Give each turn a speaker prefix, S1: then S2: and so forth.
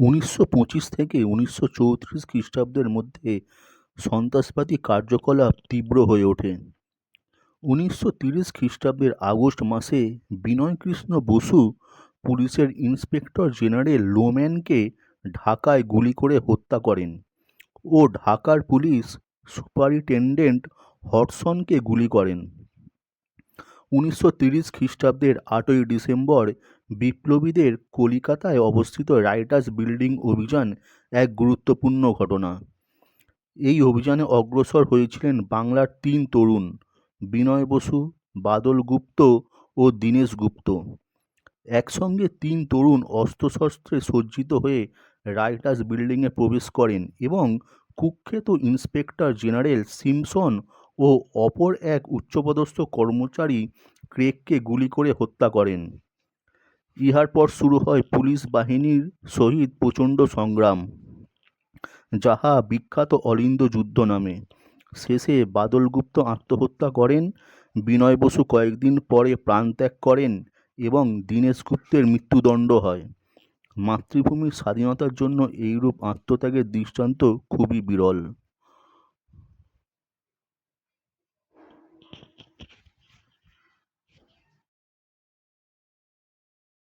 S1: উনিশশো পঁচিশ থেকে উনিশশো চৌত্রিশ খ্রিস্টাব্দের মধ্যে সন্ত্রাসবাদী কার্যকলাপ তীব্র হয়ে ওঠে। উনিশশো তিরিশ খ্রিস্টাব্দের আগস্ট মাসে বিনয়কৃষ্ণ বসু পুলিশের ইন্সপেক্টর জেনারেল লোম্যানকে ঢাকায় গুলি করে হত্যা করেন ও ঢাকার পুলিশ সুপারিনটেনডেন্ট হটসনকে গুলি করেন। উনিশশো তিরিশ খ্রিস্টাব্দের আটই ডিসেম্বর বিপ্লবীদের কলিকাতায় অবস্থিত রাইটার্স বিল্ডিং অভিযান এক গুরুত্বপূর্ণ ঘটনা। এই অভিযানে অগ্রসর হয়েছিলেন বাংলার তিন তরুণ, বিনয় বসু, বাদল গুপ্ত ও দীনেশ গুপ্ত। একসঙ্গে তিন তরুণ অস্ত্রশস্ত্রে সজ্জিত হয়ে রাইটার্স বিল্ডিংয়ে প্রবেশ করেন এবং কুখ্যাত ইন্সপেক্টর জেনারেল সিমসন ও অপর এক উচ্চপদস্থ কর্মচারী ক্রেগকে গুলি করে হত্যা করেন। ইহার পর শুরু হয় পুলিশ বাহিনীর সহিত প্রচণ্ড সংগ্রাম, যাহা বিখ্যাত অলিন্দ যুদ্ধ নামে। শেষে বাদলগুপ্ত আত্মহত্যা করেন, বিনয় বসু কয়েকদিন পরে প্রাণত্যাগ করেন এবং দীনেশ গুপ্তের মৃত্যুদণ্ড হয়। মাতৃভূমির স্বাধীনতার জন্য এইরূপ আত্মত্যাগের দৃষ্টান্ত খুবই বিরল।